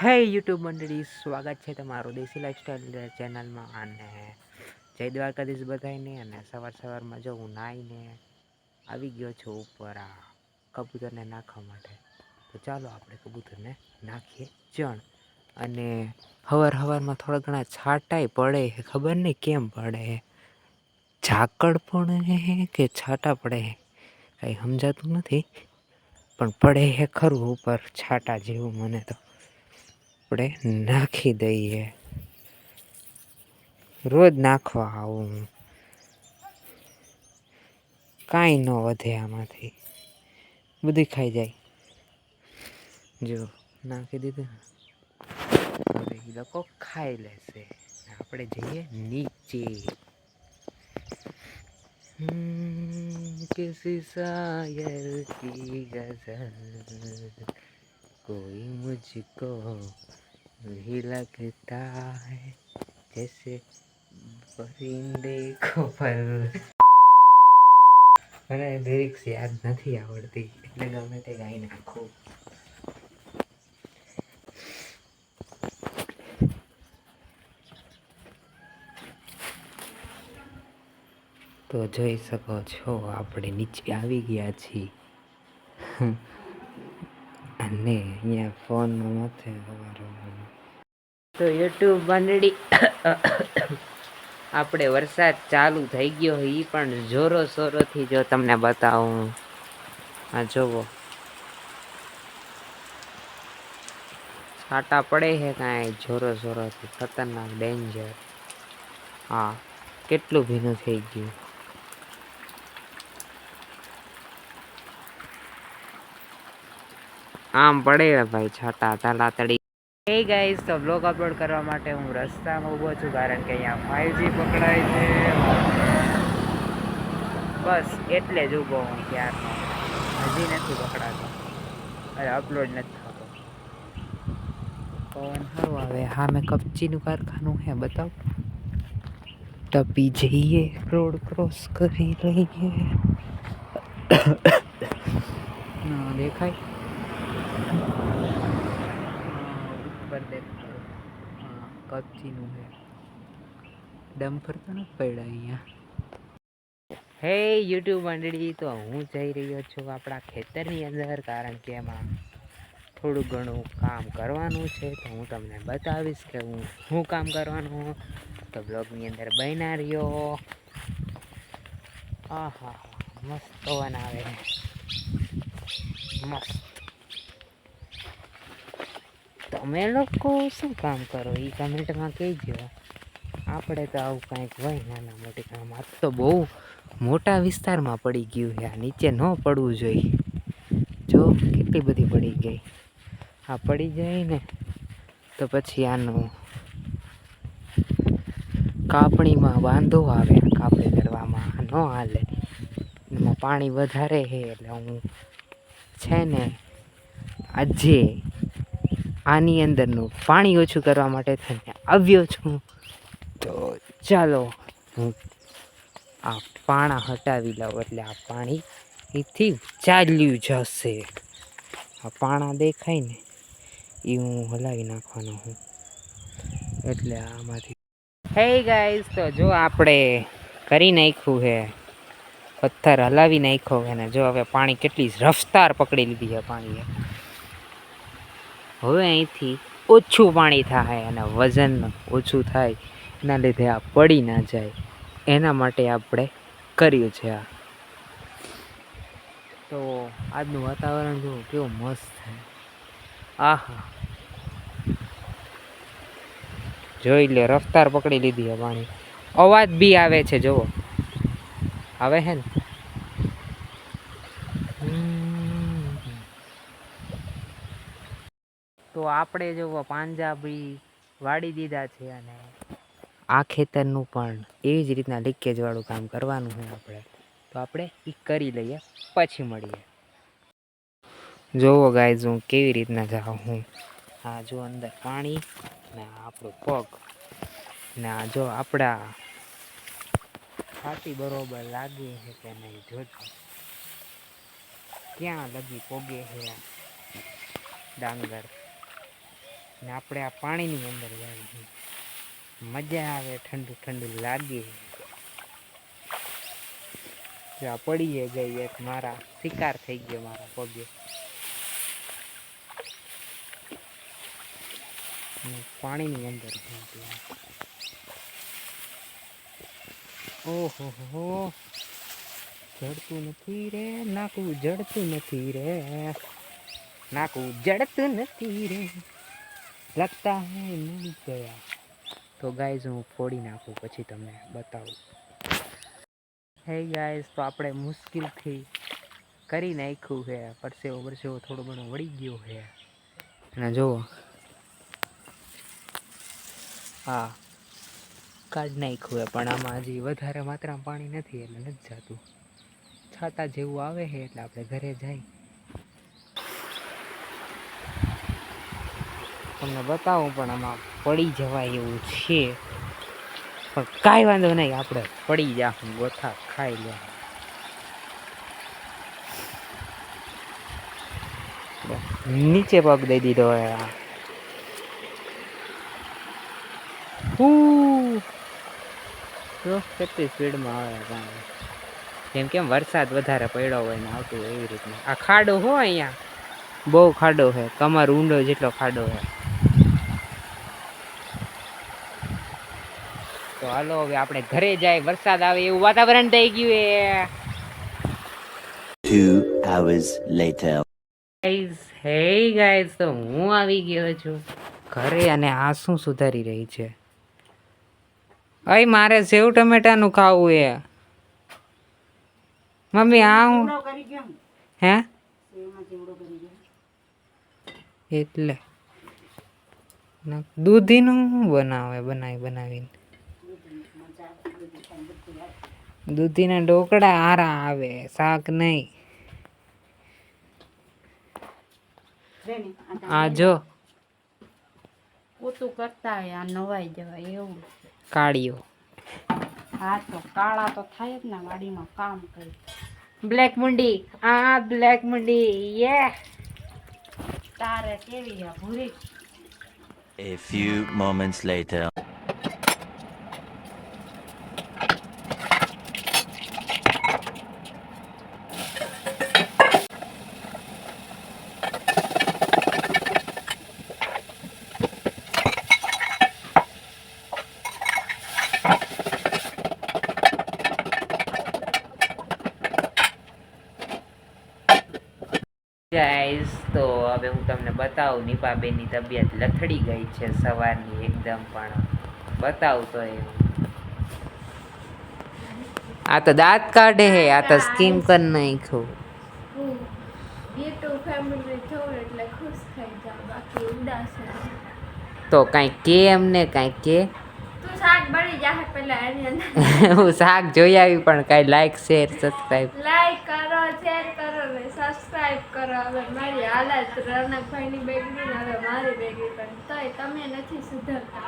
હે યુટ્યુબ મંડળી, સ્વાગત છે તમારું દેશી લાઈફસ્ટાઈલ ચેનલમાં અને જય દ્વારકાધીશ બધાને અને સવાર સવારમાં જો હું નાહીને આવી ગયો છું ઉપર આ કબૂતરને નાખવા માટે, તો ચાલો આપણે કબૂતરને નાખીએ ચણ. અને હવાર હવારમાં થોડા ઘણા છાંટાય પડે ખબર નહીં કેમ પડે ઝાકળ પણ કે છાંટા પડે હે કાંઈ સમજાતું નથી. પણ પડે હે ખરું ઉપર છાંટા જેવું મને તો. આપણે નાખી દઈએ. રોજ નાખવા આવું કાંઈ ન વધે આમાંથી. બધી ખાઈ જાય. જો, નાખી દીધું. હવે લોકો ખાઈ લેશે. આપણે જઈએ નીચે. કિસી સાયર કી ગઝલ. कोई मुझको भी लगता है जैसे परिंदे को पर મને લિરિક્સ યાદ નથી આવડતી એટલે ગમે તે ગાઈ નાખું તો જોઈ શકો છો આપણે નીચે આવી ગયા છીએ અને અહીંયા ફોનમાં માથે અમારો તો યુટ્યુબ બંદડી. આપણે વરસાદ ચાલુ થઈ ગયો એ પણ જોરો સોરોથી જો તમને બતાવું. આ જોવો. છાટા પડે છે કાંઈ જોરો સોરોથી ખતરનાક ડેન્જર હા, કેટલું ભીનું થઈ ગયું. આમ પડે ભાઈ, છાટા તાલાતડી એ ગઈ તો બ્લોગ અપલોડ કરવા માટે હું રસ્તામાં ઊભો છું કારણ કે અહીંયા ફાઇવજી પકડાય છે. બસ એટલે જ ઊભો હું ત્યારનો હજી નથી પકડાતો. અરે અપલોડ નથી થતો. પવન સારું આવે. હા, મેં કપચીનું કારખાનું હે, બતાવ. ટપી જઈએ, રોડ ક્રોસ કરી લઈએ. દેખાય. ઉપર દેખ કપચીનું છે ડમ્ફર તો નથી પડ્યા અહીંયા. હે યુટ્યુબ મંડળી, તો હું જઈ રહ્યો છું આપણા ખેતરની અંદર, કારણ કે એમાં થોડું ઘણું કામ કરવાનું છે. તો હું તમને બતાવીશ કે હું શું કામ કરવાનું તો બ્લોગની અંદર બન્યા રહ્યો. હા હા મસ્ત પવન આવે. મસ્ત. તમે લોકો શું કામ કરો? એ કમેન્ટમાં કહેજો. આપણે તો આવું કાંઈક હોય નાના મોટી કામ. આ તો બહુ મોટા વિસ્તારમાં પડી ગયું છે. આ નીચે ન પડવું જોઈએ. જો કેટલી બધી પડી ગઈ. આ પડી જાય ને તો પછી આનું કાપણીમાં વાંધો આવે. કાપણી કરવામાં ન હાલે. એમાં પાણી વધારે છે એટલે હું છે ને આજે આની અંદરનું પાણી ઓછું કરવા માટે થઈને આવ્યો છું. તો ચાલો, હું આ પાણા હટાવી લઉં એટલે આ પાણી એથી ચાલ્યું જશે. આ પાણા દેખાય ને, એ હું હલાવી નાખવાનો હું એટલે આમાંથી હે ગાઈસ તો જો આપણે કરી નાખ્યું છે. પથ્થર હલાવી નાખ્યો હે ને, જો હવે પાણી કેટલી રફતાર પકડી લીધી છે પાણીએ. હવે અહીંથી ઓછું પાણી થાય અને વજન ઓછું થાય, એના લીધે આ પડી ના જાય. એના માટે આપણે કર્યું છે આ. તો આજનું વાતાવરણ જુઓ, કેવું મસ્ત છે. આહા. જોઈ લે, રફતાર પકડી લીધી છે પાણી. અવાજ બી આવે છે, જુઓ. આવે છે ને? તો આપણે જો પાંજાબી વાળી દીધા છે અને આ ખેતરનું પણ એવી જ રીતના લીકેજવાળું કામ કરવાનું છે આપણે. તો આપણે એ કરી લઈએ, પછી મળીએ. જોવો ગાઈઝ હું કેવી રીતના જાઉં હું. આ જો અંદર પાણી ને આપણો પગ ને આ જો આપણા છાતી બરોબર લાગે છે કે નહીં જોજો. ક્યાં લગી પોગે છે ડાંગર? ને આપણે આ પાણીની અંદર જઈએ મજા આવે, ઠંડુ ઠંડુ લાગે. જો આ પડીએ ગઈ એક મારા, શિકાર થઈ ગયો મારા પગે. પાણીની અંદર ઓહો હો. જડતું નથી રે, નાકું જડતું નથી રે. નાકું જડતું નથી રે. લગતા હે મરી ગયા. તો ગાઈઝ હું ફોડી નાખું, પછી તમને બતાવું. હે ગાઈઝ તો આપણે મુશ્કેલથી કરી નાખ્યું છે. પરસેવો પરસેવો થોડો ઘણો વળી ગયો છે. અને જુઓ હા, કાઢ નાખ્યું છે, પણ આમાં હજી વધારે માત્રામાં પાણી નથી, એટલે નથી જતું. છાતા જેવું આવે છે, એટલે આપણે ઘરે જઈ તમને બતાવું, પણ આમાં પડી જવાય એવું છે. પણ કાંઈ વાંધો નહીં, આપણે પડી જાઉં ગોથા ખાઈ લે. નીચે પગ દઈ દીધો હવે આ. કેટલી સ્પીડમાં આવે પાણી. જેમ કેમ વરસાદ વધારે પડ્યો હોય ને આવતું હોય એવી રીતના. આ ખાડો હોય અહીંયા. બહુ ખાડો છે. કમર ઊંડો જેટલો ખાડો છે. હાલો હવે આપણે ઘરે જાય વરસાદ આવે એવું વાતાવરણ થઈ ગયું એ. Two hours later. Guys hey guys તો હું આવી ગયો છું. ઘરે અને આ શું સુધારી રહી છે? અહીં મારે સેવ ટમેટાનું ખાવું એ. મમ્મી આ હું? હે? એટલે. ના, દૂધીનું શું બનાવે બનાવી બનાવીને. દૂધીના ઢોકળા આરા આવે શાક નહીં. આ જો. પોતું કરતા હોય આ નવાઈ જવાય એવું. કાળીઓ. હા તો કાળા તો થાય જ ને વાડીમાં કામ કરી બ્લેક મુંડી આ બ્લેક મુંડી યે. તારે કેવી ભૂરી? A few moments later. Guys તો હવે હું તમને બતાવું તબિયત લથડી ગઈ છે સવારની એકદમ પણ. બતાવતો તો એ આ તો દાંત કાઢે હે આ તો સ્કીમ કર નાખ્યું. તો કાંઈ કે એમને કાંઈ કે? હું શાક જોઈ આવી પણ કાંઈ લાઈક શેર સબસ્ક્રાઈબ લાઈક કરો શેર કરો સબસ્ક્રાઇબ કરો. હવે મારી હાલત રનકભાઈની બેગડી ને હવે મારી બેગડી પણ તોય તમે નથી સુધરતા.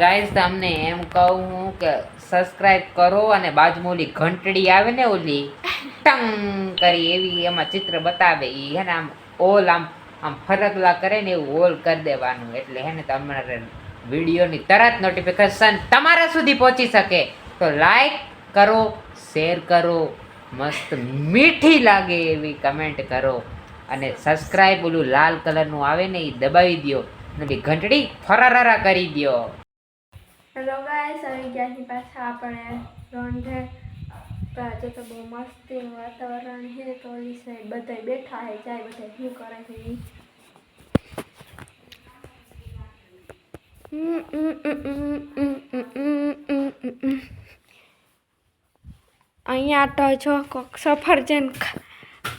ગાઈઝ તમને એમ કહું હું કે સબસ્ક્રાઇબ કરો અને બાજુમાં ઓલી ઘંટડી આવે ને ઓલી, ટંગ કરી એવી એમાં ચિત્ર બતાવે એ હે ને આમ ઓલ આમ આમ ફરકલા કરે ને એવું ઓલ કરી દેવાનું. એટલે હે ને તમારે વિડીયોની તરત નોટિફિકેશન તમારા સુધી પહોંચી શકે. તો લાઈક કરો શેર કરો, મસ્ત મીઠી લાગે એવી કમેન્ટ કરો. અને સબસ્ક્રાઈબ ઓલું લાલ કલરનું આવે ને એ દબાવી દ્યો. અને ઘંટડી ફરારા કરી દ્યો. હેલો ગાઈસ આવી ગયા પાછા આપણે રોંઢે આજે તો બહુ મસ્તીનું વાતાવરણ છે, તો ઓલી સાઈડ બધા બેઠા છે જાય બધા શું કરે છે અહીંયા તો જો કોક સફરજન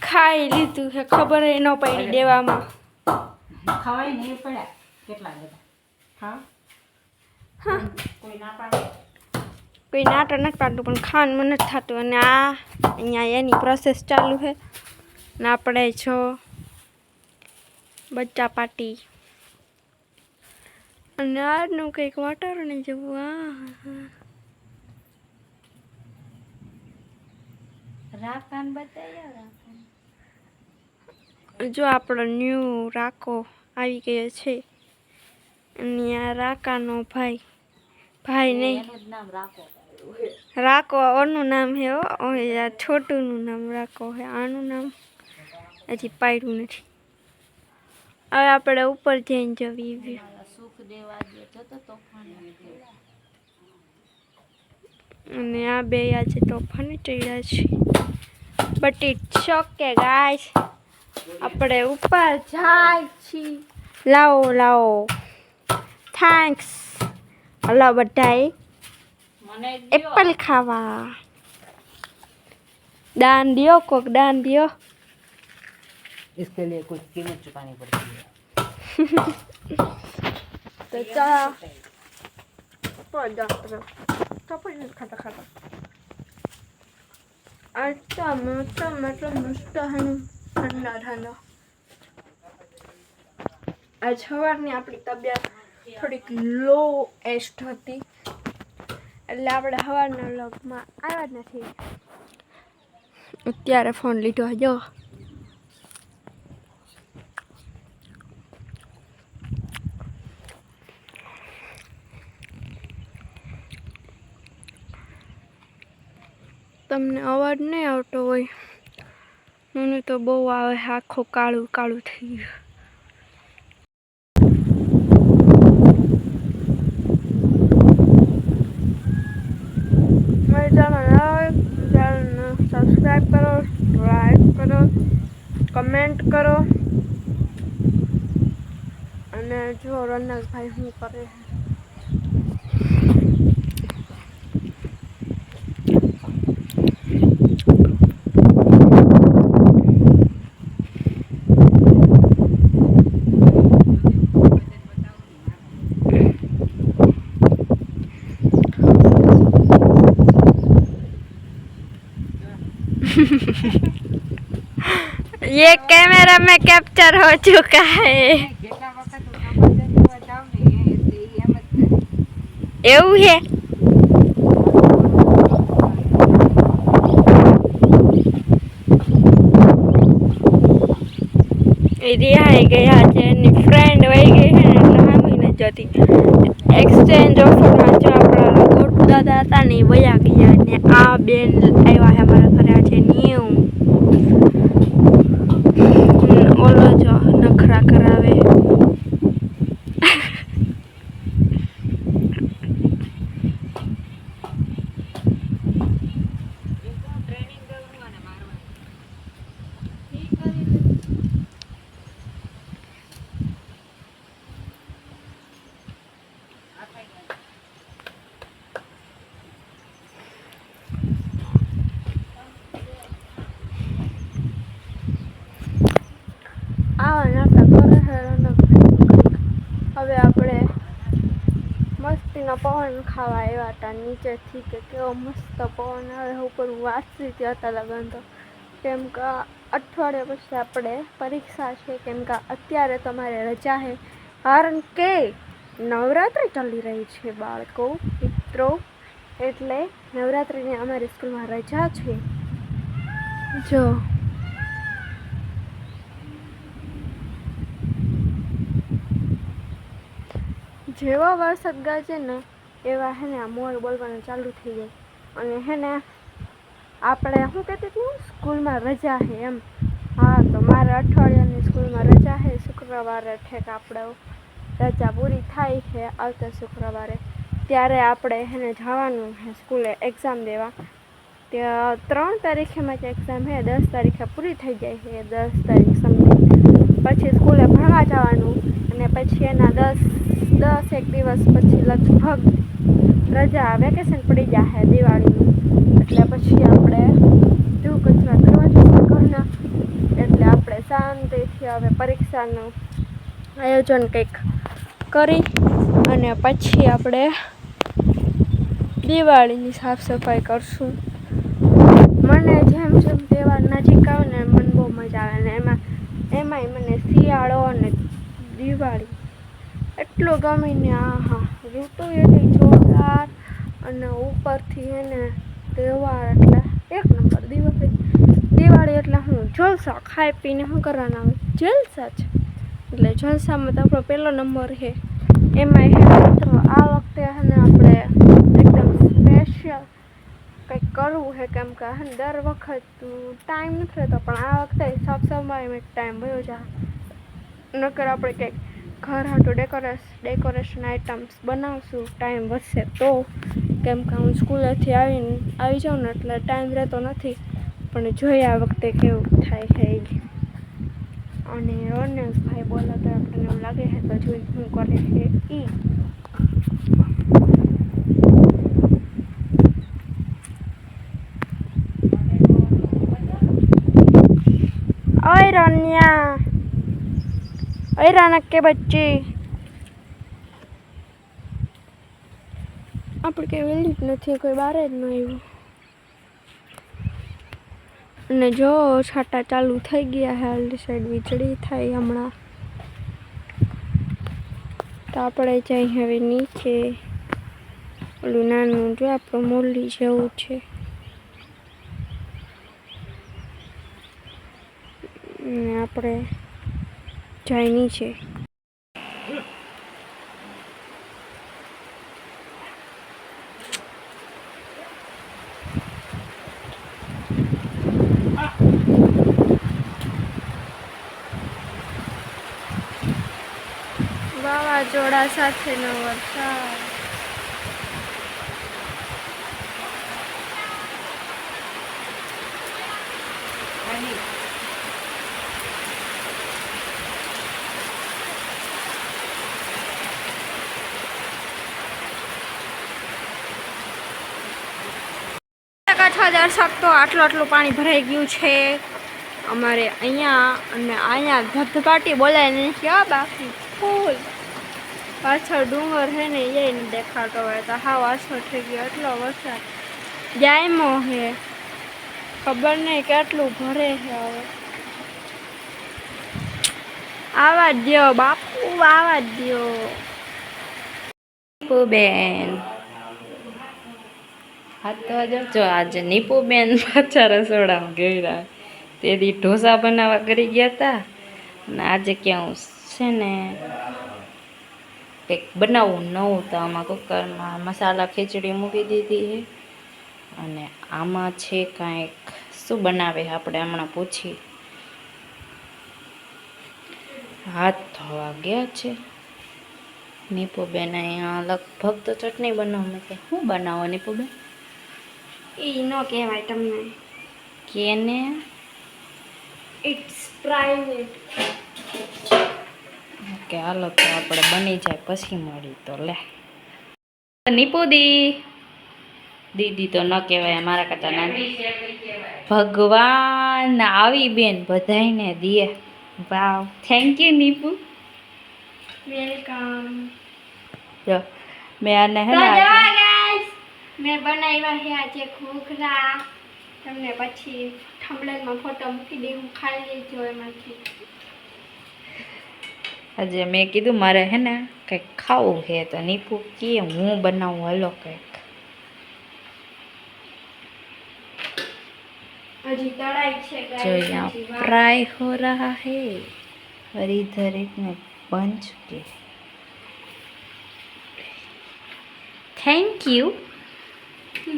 ખાઈ લીધું છે. ખબર એ ન પડી દેવામાં. ખવાય નહીં પડ્યા. કેટલા બધા? હા? કોઈ ના પાડે? કોઈ નાટક નથી પાડતું પણ ખાવાનું મને નથી થતું. અને આ અહીંયા એની પ્રોસેસ ચાલુ છે. ને આપણે જો બચ્ચા પાટી અને આજનું કંઈક વાતાવરણ જેવું રાકાન જો આપણો ન્યૂ રાકો આવી ગયો છે અને આ રાકાનો ભાઈ ભાઈ નહીં. રાકો ઓનું નામ હે હો. આ છોટુનું નામ રાકો હે આનું નામ હજી પાડ્યું નથી. હવે આપણે ઉપર જઈને જવી સુખ દેવા દે જતો તોફાની અને આ બે આજે તોફાને ચડ્યા છે બટ ઇટ્સ ઓકે ગાઈસ આપણે ઉપર જાય છીએ લાવો લાવો થેન્ક્સ હલો બધાએ મને એપલ ખાવા દાન દિયો કોક દાન દિયો इसके लिए कुछ कीमत चुकानी पड़ती है Та завтра. Та пойдет хата-хата. А там, там, там, там, ઠંડા ઠંડા આજ સવારની આપણી તબિયત થોડીક લો એસ્ટ હતી એટલે આપણે સવારના લોગમાં આવ્યા જ નથી અત્યારે ફોન લીધો હજો તમને અવાજ નહીં આવતો હોય. મને તો બહુ આવે આખો કાળું કાળું થઈ ગયું. મારી ચેનલ સબસ્ક્રાઈબ કરો લાઈક કરો કમેન્ટ કરો. અને જો રનકભાઈ શું કરે ये कैमरा में कैप्चर हो चुका है જેટલા વખત હું નંબર જાઉં ને એ એમ જ થાય એવું છે એ રિહાઈ ગયા છે એની ફ્રેન્ડ વહી ગઈ છે ને એટલે હામી નથી જતી એક્સચેન્જ ઓફરમાં જો આપણા ગોટુ દાદા હતા ને એ વયા ગયા ને આ બેન આવ્યા છે અમારા ઘરે આજે ન્યુ પવન ખાવા આવ્યા હતા, નીચેથી કે કેવો મસ્ત પવન આવે ઉપર હું વાંચતી હતી હતા લગન તો કેમ કે અઠવાડિયા પછી આપણે પરીક્ષા છે, કેમ કે અત્યારે તમારે રજા છે. કારણ કે નવરાત્રિ ચાલી રહી છે બાળકો, મિત્રો. એટલે નવરાત્રિની અમારી સ્કૂલમાં રજા છે. જો જેવો વરસાદ ગાજે ને, એવા હે ને આ મોર બોલવાનું ચાલુ થઈ જાય. અને હે ને, આપણે શું કહેતી હતી સ્કૂલમાં રજા છે એમ. હા, તો મારે અઠવાડિયાની સ્કૂલમાં રજા છે શુક્રવારે ઠેક આપણે રજા પૂરી થાય છે આવતા શુક્રવારે. ત્યારે આપણે એને જવાનું છે સ્કૂલે એક્ઝામ દેવા. ત્યાં ત્રણ તારીખે મારી એક્ઝામ છે દસ તારીખે પૂરી થઈ જાય છે દસ તારીખ સમજી. પછી સ્કૂલે ભણવા જવાનું અને પછી એના દસ દસ એક દિવસ પછી લગભગ રજા વેકેશન પડી જાય દિવાળીનું. એટલે પછી આપણે ધૂ કચરા કરવા જશે ઘરના. એટલે આપણે શાંતિથી હવે પરીક્ષાનું આયોજન કંઈક કરી અને પછી આપણે દિવાળીની સાફ સફાઈ કરશું. મને જેમ જેમ તહેવાર નજીક આવે ને મને બહુ મજા આવે ને એમાં, એમાંય મને શિયાળો અને દિવાળી એટલું ગમે ને આ હા ઋતુ એટલી જોરદાર અને ઉપરથી એને તહેવાર એટલે એક નંબર દિવાળી. દિવાળી એટલે હું જલસા ખાઈ પીને શું કરવાના આવે જલસા છે એટલે જલસામાં તો આપણો પહેલો નંબર છે. એમાં હે મિત્રો, આ વખતે ને આપણે એકદમ સ્પેશિયલ કંઈક કરવું છે, કેમ કે દર વખત ટાઈમ નથી રહેતો, પણ આ વખતે સાફ સફાઈમાં ટાઈમ વયો જાય નકર આપણે કંઈક ઘર હાટું ડેકોરેશ ડેકોરેશન આઇટમ્સ બનાવશું ટાઈમ વધશે તો. કેમ કે હું સ્કૂલેથી આવીને આવી જાઉં ને એટલે ટાઈમ રહેતો નથી, પણ જોઈએ આ વખતે કેવું થાય છે એ અને રોનકભાઈ બોલે તો આપણને એવું લાગે છે તો જોઈ હું કરે છે એ ઓય રાનક કે बच्चे। આપણે કંઈ વેલી જ નથી કોઈ બારે જ ન આવ્યું. અને જો છાટા ચાલુ થઈ ગયા હાલ સાઈડ વીજળી થાય હમણાં. તો આપણે જઈ હવે નીચે. ઓલું નાનું જો આપણું મોરલી જેવું છે. આપણે જાય નીચે વાવાઝોડા સાથેનો વરસાદ. દર્શક તો આટલું આટલું પાણી ભરાઈ ગયું છે. અમારે અહીંયા અને અહીંયા ધબધબાટી બોલાય ને ક્યાં બાકી? ફૂલ. પાછળ ડુંગર છે ને એ દેખાતો હોય. તો હા વાછો થઈ ગયો એટલો વરસાદ. જાયમો હે. ખબર નહીં કેટલું ભરે છે હવે. આવા દ્યો બાપુ આવા જ દ્યો. બેન હા તો જો જો આજે નીપુબેન પાછા રસોડામાં ગયા તેથી ઢોસા બનાવવા કરી ગયા હતા અને આજે ક્યાં છે ને, કંઈક બનાવવું નવું તો આમાં કુકરમાં મસાલા, ખીચડી મૂકી દીધી છે. અને આમાં છે કાંઈક, શું બનાવે આપણે હમણાં પૂછી. હાથ ધોવા ગયા છે. નીપુબેન અહીંયા લગભગ તો ચટણી બનાવવા કે શું બનાવો નીપુબેન? એ ન કહેવાય તમને. કેને? ઇટ્સ પ્રાઇવેટ ઓકે હાલો તો આપણે બની જાય પછી મળી તો લે. નિપુદી દીદી તો ન કહેવાય અમારા કરતા નાની. ભગવાન આવી બેન બધાને દે wow. Thank you Nipu. Welcome જો મેં આને હે મેં બનાવ્યા છે આજે ઘૂઘરા તમને પછી થંબનેલમાં ફોટો મૂકી દઈ હું ખાઈ લેજો એમાંથી આજે મેં કીધું મારે હે ને કંઈક ખાવું છે તો નીપુ કે હું બનાવું હલો કંઈક હજી તળાઈ છે जो guys, यहाँ હજી વાર. फ्राई हो रहा है और इधर एक में बन चुके thank you One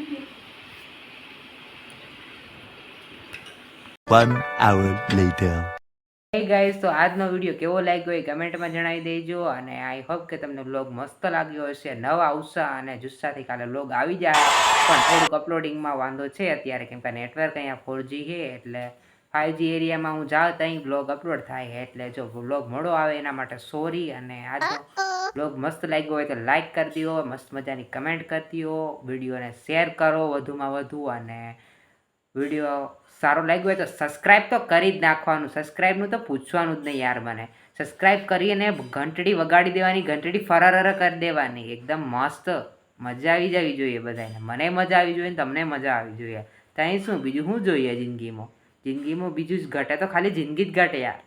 hour later. Hey guys તો આજનો વીડિયો કેવો લાગ્યો એ કમેન્ટમાં જણાવી દેજો અને આઈ હોપ કે તમને વ્લોગ મસ્ત લાગ્યો હશે, નવા ઉત્સાહ અને જુસ્સાથી કાલે વ્લોગ આવી જાય પણ થોડુંક અપલોડિંગમાં વાંધો છે, અત્યારે કેમ કે નેટવર્ક અહીંયા ફોરજી છે, એટલે ફાઇવજી એરિયામાં હું જાઉં ત્યાં વ્લોગ અપલોડ થાય એટલે જો વ્લોગ મોડો આવે એના માટે સોરી અને આજનો બ્લોગ મસ્ત લાગ્યો હોય તો લાઈક કરી દો મસ્ત મજાની કમેન્ટ કરી દો વિડીયોને શેર કરો વધુમાં વધુ. અને વીડિયો સારો લાગ્યો હોય તો સબસ્ક્રાઈબ તો કરી જ નાખવાનું. સબસ્ક્રાઈબનું તો પૂછવાનું જ નહીં યાર મને. સબસ્ક્રાઈબ કરીને ઘંટડી વગાડી દેવાની ઘંટડી ફરર કરી દેવાની. એકદમ મસ્ત. મજા આવી જવી જોઈએ બધાને મને મજા આવી જોઈએ તમને મજા આવી જોઈએ. ત્યાં શું? બીજું શું જોઈએ જિંદગીમાં? જિંદગીમાં બીજું જ ઘટે. તો ખાલી જિંદગી જ ઘટે યાર.